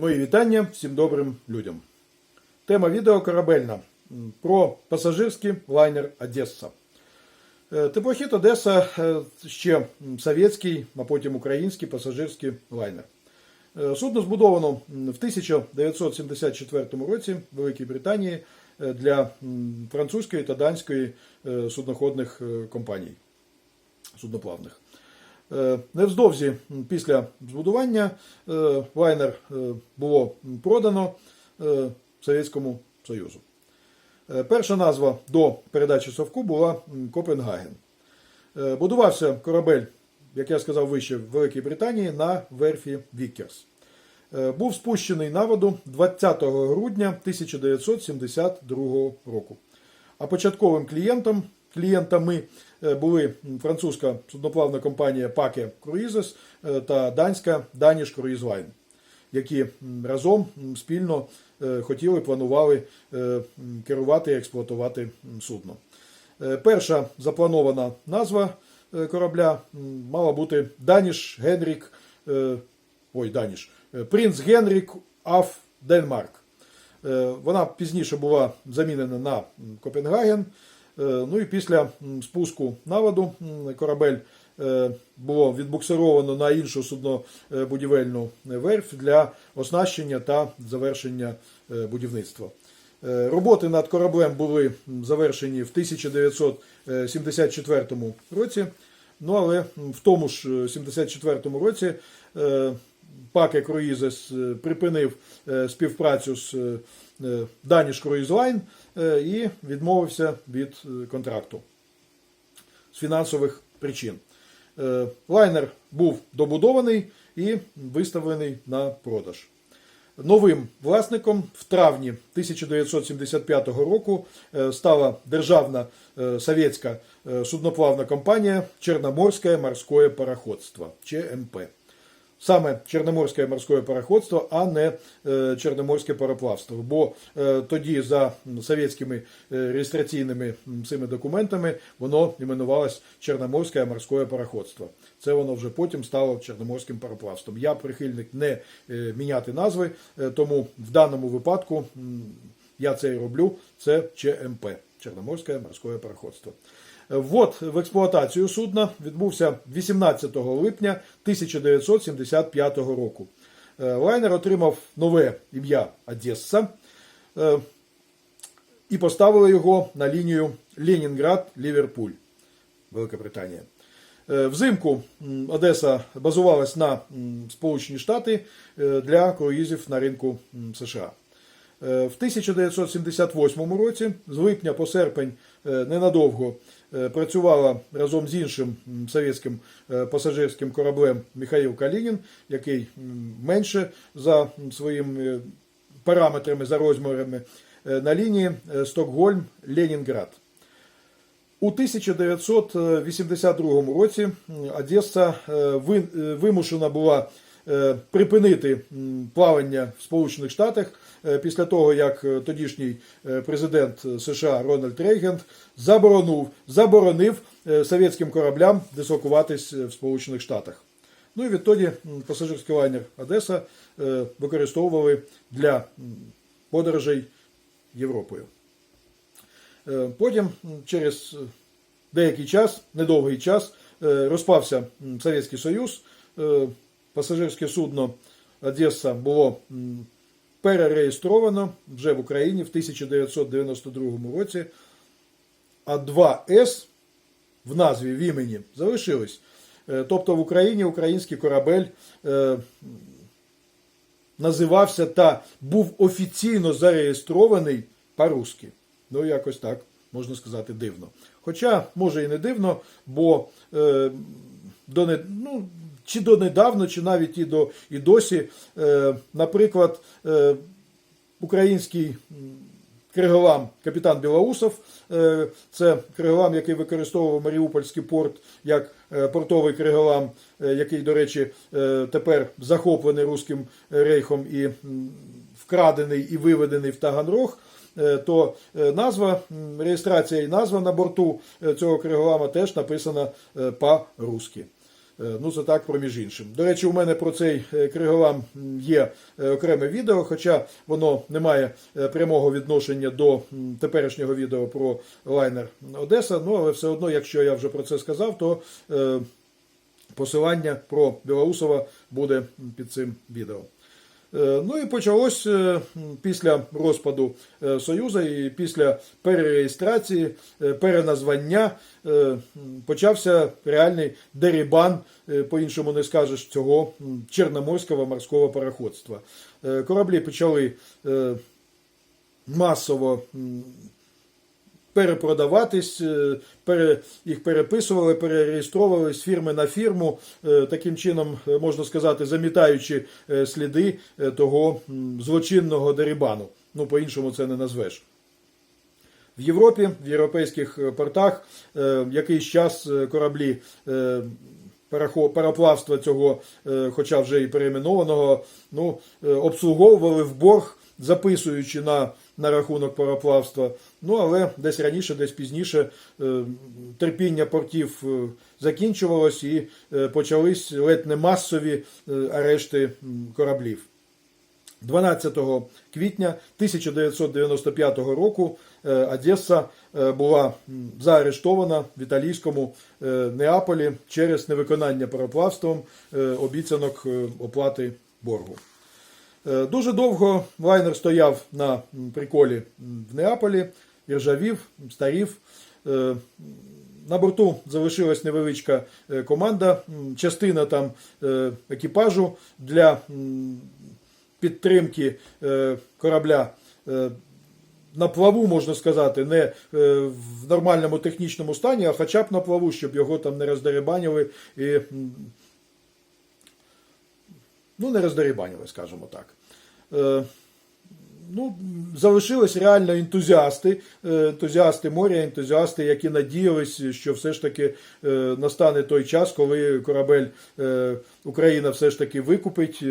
Мої вітання всім добрим людям. Тема відео корабельна про пасажирський лайнер Одеса. Е, Теплохід Одеса е, ще совєтський, а потім український пасажирський лайнер. Е, Судно збудовано в 1974 році в Великій Британії для французької та данської судноходних компаній судноплавних. Е, Невдовзі м, після збудування е, лайнер е, було продано е, Совєтському Союзу. Е, Перша назва до передачі Совку була Копенгаген. Е, Будувався корабель, як я сказав вище, в Великій Британії на верфі Вікерс. Е, Був спущений на воду 20 грудня 1972 року. А початковим клієнтом, клієнтами е, були французька судноплавна компанія Pake Cruises е, та данська Danish Cruise які разом спільно е, хотіли, планували керувати і експлуатувати судно. Перша запланована назва корабля мала бути Даніш Генрік, ой, Даніш, Принц Генрік Аф Денмарк. Вона пізніше була замінена на Копенгаген. Е, Ну і після спуску на воду корабель е, було відбуксировано на іншу суднобудівельну верфь для оснащення та завершення е, будівництва. Роботи над кораблем були завершені в 1974 році. Ну але в тому ж е, 74 році Паке Круїзес е, припинив е, співпрацю з е, е, е, і відмовився від контракту з фінансових причин. Лайнер був добудований і виставлений на продаж. Новим власником в травні 1975 року стала державна совєтська судноплавна компанія Чорноморське морське пароходство ЧМП. Саме Чорноморське морське пароходство, а не е, Чорноморське пароплавство. Бо е, тоді за совєтськими е, реєстраційними цими документами воно іменувалось Чорноморське морське пароходство. Це воно вже потім стало Чорноморським пароплавством. Я прихильник не міняти назви, тому в даному випадку я це і роблю. Це ЧМП Чорноморське морське пароходство. Ввод в експлуатацію судна відбувся 18 липня 1975 року. Е, Лайнер отримав нове ім'я Одеса е, і поставили його на лінію Ленінград-Ліверпуль, Велика Британія. Е, Взимку Одеса базувалась на Сполучені Штати для круїзів на ринку США. В 1978 році, з липня по серпень, ненадовго працювала разом з іншим совєтським е, пасажирським кораблем Михаїл Калінін, який менше за своїми параметрами, за розмірами, е, на лінії е, Стокгольм-Ленінград. У 1982 році Одеса е, ви- е, вимушена була е, припинити плавання в Сполучених Штатах е, після того, як е, тодішній е, президент США Рональд Рейган заборонив, заборонив е, совєтським кораблям дислокуватись е, в Сполучених Штатах. Ну і відтоді пасажирський лайнер Одеса е, використовували для подорожей Європою. Е, Потім, через е, деякий час, недовгий час, е, розпався Совєтський Союз. Е, Пасажирське судно Одеса було перереєстровано вже в Україні в 1992 році. А 2С в назві в імені залишились. Е, Тобто в Україні український корабель е, називався та був офіційно зареєстрований по-русски. Ну, якось так, можна сказати, дивно. Хоча, може і не дивно, бо е, до ну, чи донедавна, чи навіть і, до, і досі, е, наприклад, е, український Криголам капітан Білоусов. Е, Це Криголам, який використовував Маріупольський порт як е, портовий Криголам, е, який, до речі, е, тепер захоплений Руським рейхом і вкрадений і виведений в Таганрог. е, То е, назва, реєстрація і назва на борту цього Криголама теж написана по-русски. Е, Ну, це так проміж іншим. До речі, у мене про цей е, Криголам є е, окреме відео, хоча воно не має прямого відношення до теперішнього відео про лайнер Одеса. Ну, але все одно, якщо я вже про це сказав, то посилання про Білоусова буде під цим відео. Е, Ну і почалось е, після розпаду е, Союзу і після перереєстрації, переназвання почався реальний дерибан, по-іншому не скажеш, цього чорноморського морського пароходства. Кораблі почали масово перепродаватись, е, їх переписували, перереєстровували з фірми на фірму, е, таким чином, е, можна сказати, замітаючи сліди того злочинного дерибану. Ну, по-іншому це не назвеш. В Європі, в європейських портах якийсь час кораблі пароплавства цього, хоча вже і перейменованого, ну, обслуговували в борг, записуючи на, на рахунок пароплавства. Ну, але десь раніше, десь пізніше е, терпіння портів е, закінчувалось і е, почались ледь не масові арешти кораблів. 12 квітня 1995 року Одеса була заарештована в італійському Неаполі через невиконання пароплавством обіцянок оплати боргу. Е, Дуже довго лайнер стояв на приколі в Неаполі, іржавів, старів. Е, На борту залишилась невеличка е, команда, частина там екіпажу для підтримки корабля на плаву, можна сказати, не в нормальному технічному стані, а хоча б на плаву, щоб його там не роздерибанили і ну, не роздерибанили, скажімо так. Е, Ну, залишились реально ентузіасти, е, ентузіасти моря, ентузіасти, які надіялись, що все ж таки е, настане той час, коли корабель е, Україна все ж таки викупить,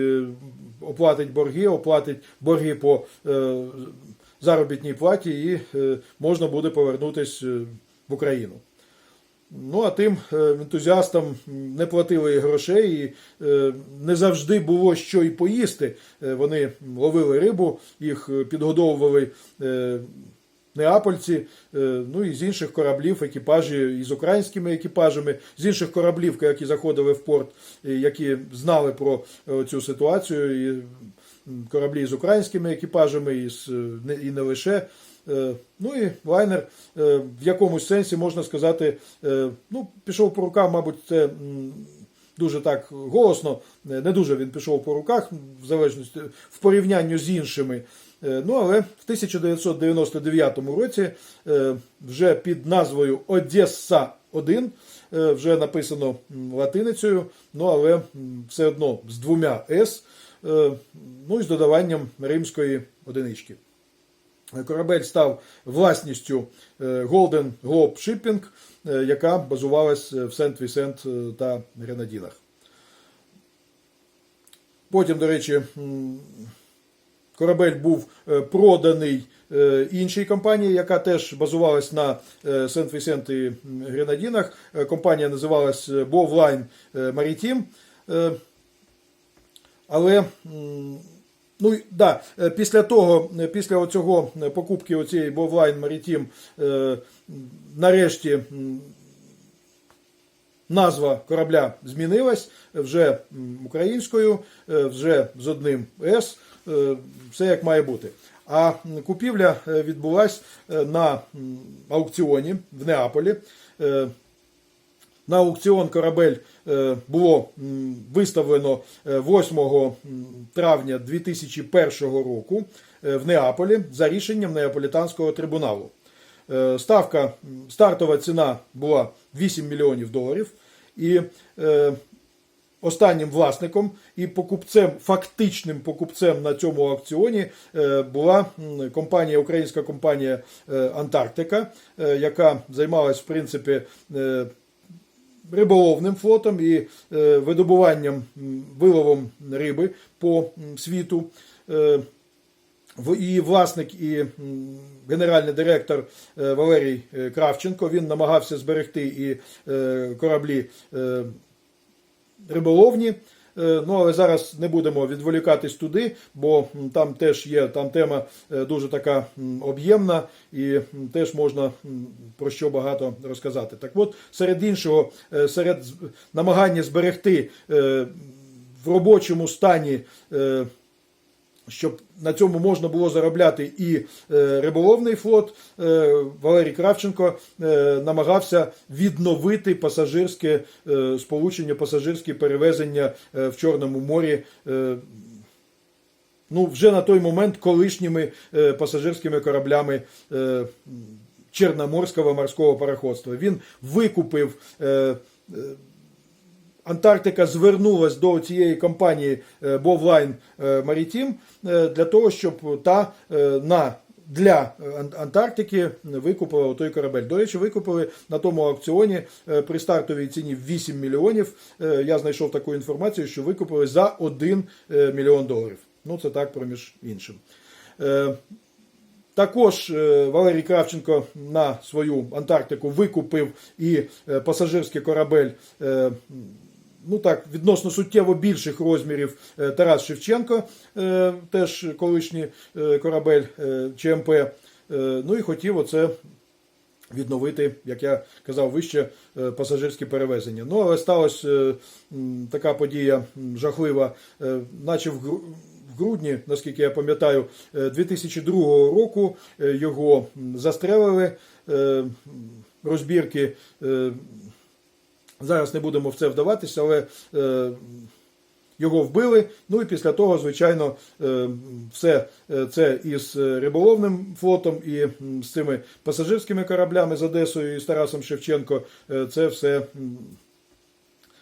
оплатить борги, оплатить борги по заробітній платі і можна буде повернутися в Україну. Ну, а тим е, ентузіастам не платили грошей, і е, не завжди було що і поїсти. Е, Вони ловили рибу, їх підгодовували неапольці, ну і з інших кораблів, екіпажі, і з українськими екіпажами, з інших кораблів, які заходили в порт, які знали про цю ситуацію, і кораблі з українськими екіпажами, і не лише. Е, Ну і лайнер е, в якомусь сенсі можна сказати, е, ну, пішов по руках, мабуть, це дуже так голосно, не дуже він пішов по руках, в залежності в порівнянні з іншими. Ну, але в 1999 році вже під назвою Одеса 1 е, вже написано латиницею, ну але все одно з двома С, ну і з додаванням римської одинички. Корабель став власністю е, Golden Globe Shipping, е, яка базувалась в Сент-Вісент та Гренадінах. Потім, до речі, корабель був е, проданий е, іншій компанії, яка теж базувалась на е, Сент-Вісент і Гренадінах. Е, Компанія називалась Bovline Maritime. Е, Але Ну да, е, після того, е, після цього покупки оцієї е, нарешті назва корабля змінилась вже українською, е, вже з одним С, е, все як має бути. А купівля е, відбулась е, на аукціоні в Неаполі. Е, на аукціон корабель е, було виставлено е, 8 травня 2001 року е, в Неаполі за рішенням Неаполітанського трибуналу. Е, Ставка, стартова ціна була 8 мільйонів доларів. І е, останнім власником і покупцем, фактичним покупцем на цьому аукціоні е, була компанія, українська компанія е, Антарктика, е, яка займалась в принципі. Риболовним флотом і е, видобуванням виловом риби по світу. Е, І власник, і генеральний директор е, Валерій Кравченко він намагався зберегти і кораблі риболовні. Е, Ну, але зараз не будемо відволікатись туди, бо там теж є там тема е, дуже така об'ємна і теж можна про що багато розказати. Так от, серед іншого, е, серед намагання зберегти в робочому стані. Щоб на цьому можна було заробляти і е, риболовний флот, е, Валерій Кравченко е, намагався відновити пасажирське сполучення, пасажирські перевезення в Чорному морі. Ну, вже на той момент колишніми е, пасажирськими кораблями е, Чорноморського морського пароходства. Він викупив е, Антарктика звернулась до цієї компанії е, Bovline е, Maritime е, для того, щоб та е, на для Антарктики викупила той корабель. До речі, викупили на тому аукціоні е, при стартовій ціні 8 мільйонів. Е, Я знайшов таку інформацію, що викупили за 1 е, мільйон доларів. Ну, це так проміж іншим. Е, також е, Валерій Кравченко на свою Антарктику викупив і е, пасажирський корабель. Ну так, відносно суттєво більших розмірів е, Тарас Шевченко, е, теж колишній е, корабель ЧМП. Ну і хотів оце відновити, як я казав вище, пасажирські перевезення. Ну, але сталася така подія жахлива, наче в грудні, наскільки я пам'ятаю, е, 2002 року його застрелили. Розбірки. Зараз не будемо в це вдаватися, але е, його вбили. Ну і після того, звичайно, е, все е, це із е, риболовним флотом і з цими пасажирськими кораблями з Одесою і з Тарасом Шевченко. е, Це все м,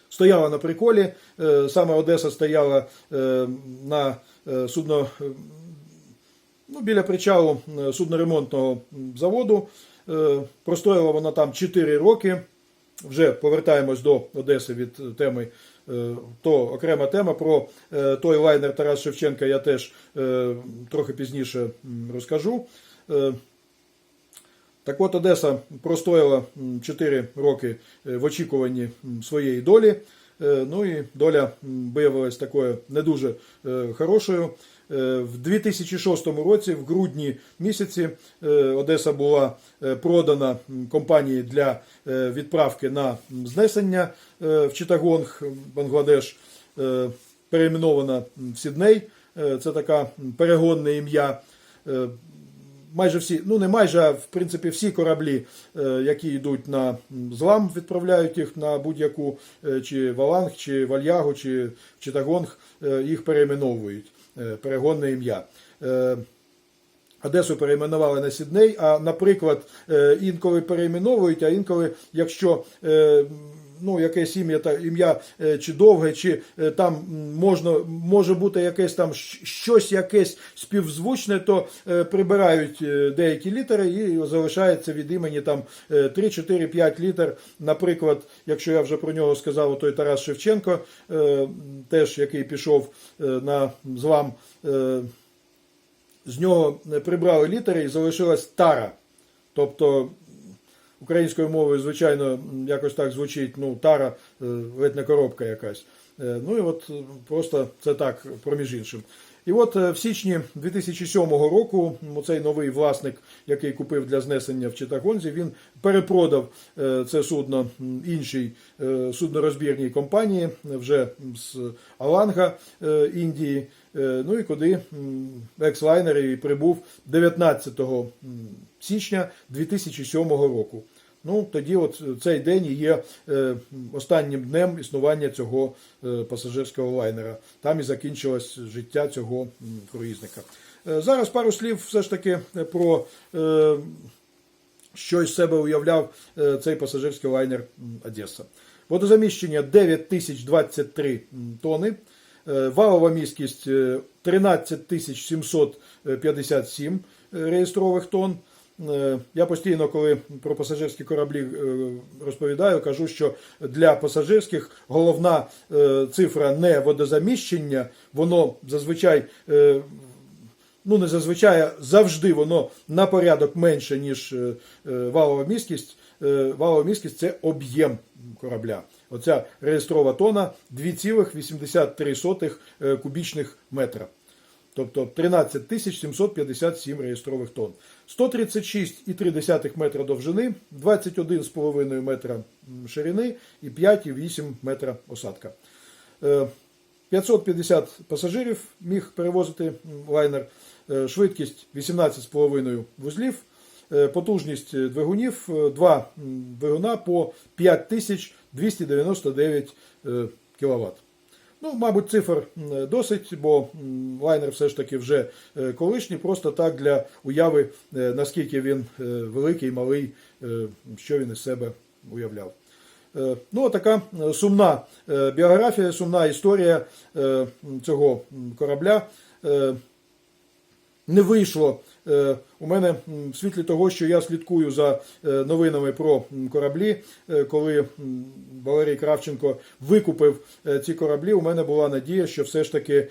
стояло на приколі. Е, Саме Одеса стояла на судно. Ну, біля причалу судноремонтного заводу. Простояла вона там 4 роки. Вже повертаємось до Одеси від теми. е, То окрема тема про е, той лайнер Тарас Шевченка я теж е, трохи пізніше розкажу. Е, Так от Одеса простояла 4 роки е, в очікуванні своєї долі. Е, Ну і доля виявилась такою не дуже е, хорошою. Е, В 2006 році, в грудні місяці, е, Одеса була е, продана компанії для відправки на знесення в Читагонг, Бангладеш, перейменована в Сідней. Це така перегонне ім'я. Майже всі, ну не майже, а в принципі всі кораблі, які йдуть на злам, відправляють їх на будь-яку чи Валанг, чи Вальягу, чи Читагонг, їх перейменовують. Е, Перегонне ім'я. Е, Одесу перейменували на Сідней, а, наприклад, е, інколи перейменовують, а інколи, якщо ну, якесь ім'я та ім'я е, чи довге, чи е, там можна, може бути якесь там щось якесь співзвучне, то е, прибирають деякі літери і залишається від імені там е, 3, 4, 5 літер. Наприклад, якщо я вже про нього сказав, той Тарас Шевченко, теж який пішов на злам. з нього прибрали літери і залишилась тара. Тобто українською мовою, звичайно, якось так звучить, ну, тара, видна коробка якась. Е, Ну і от е, просто це так, проміж іншим. І от е, в січні 2007 року цей новий власник, який купив для знесення в Читагонзі, він перепродав е, це судно іншій е, суднорозбірній компанії вже з Аланга Індії. Ну і куди екс-лайнер і прибув 19 м, січня 2007 року. Ну, тоді от цей день є е, останнім днем існування цього е, пасажирського лайнера. Там і закінчилось життя цього круїзника. Е, зараз пару слів все ж таки про що із себе уявляв цей пасажирський лайнер Одеса. Водозаміщення 9023 м, тони. Е, Валова міськість е, 13 757 е, реєстрових тонн. Е, Я постійно, коли про пасажирські кораблі е, розповідаю, кажу, що для пасажирських головна е, цифра не водозаміщення, воно зазвичай ну не зазвичай, завжди воно на порядок менше, ніж валова міськість. Валова міськість це об'єм корабля. Оця реєстрова тона 2,83 е, кубічних метра. Тобто 13 757 реєстрових тонн. 136,3 метра довжини, 21,5 метра ширини і 5,8 метра осадка. Е, 550 пасажирів міг перевозити лайнер, Е, швидкість 18,5 вузлів, Е, потужність е, двигунів 2 двигуна по 5299 кВт. Ну, мабуть, цифр досить, бо лайнер все ж таки вже е, колишній, просто так для уяви, е, наскільки він е, великий, малий, що він із себе уявляв. Ну, така сумна біографія, сумна історія цього корабля. Не вийшло е, у мене в світлі того, що я слідкую за е, новинами про кораблі, е, коли Валерій Кравченко викупив ці кораблі. У мене була надія, що все ж таки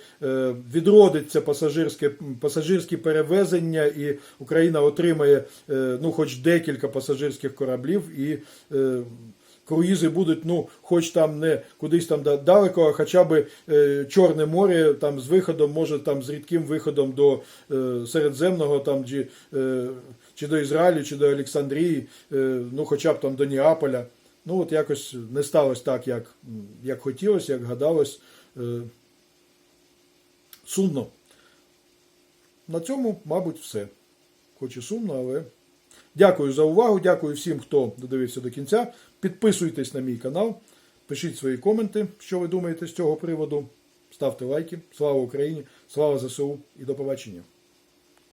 відродиться пасажирське пасажирські перевезення, і Україна отримає ну, хоч декілька пасажирських кораблів і. Круїзи будуть, ну, хоч там не кудись там далеко, а хоча б е, Чорне море, там з виходом, може там з рідким виходом до е, Середземного, там чи, е, чи до Ізраїлю, чи до Олександрії, ну хоча б там до Неаполя. Ну от якось не сталося так, як, як хотілося, як гадалось. Сумно. На цьому, мабуть, все. Хоч і сумно, але. Дякую за увагу. Дякую всім, хто додивився до кінця. Підписуйтесь на мій канал, пишіть свої коменти, що ви думаєте з цього приводу. Ставте лайки. Слава Україні! Слава ЗСУ і до побачення!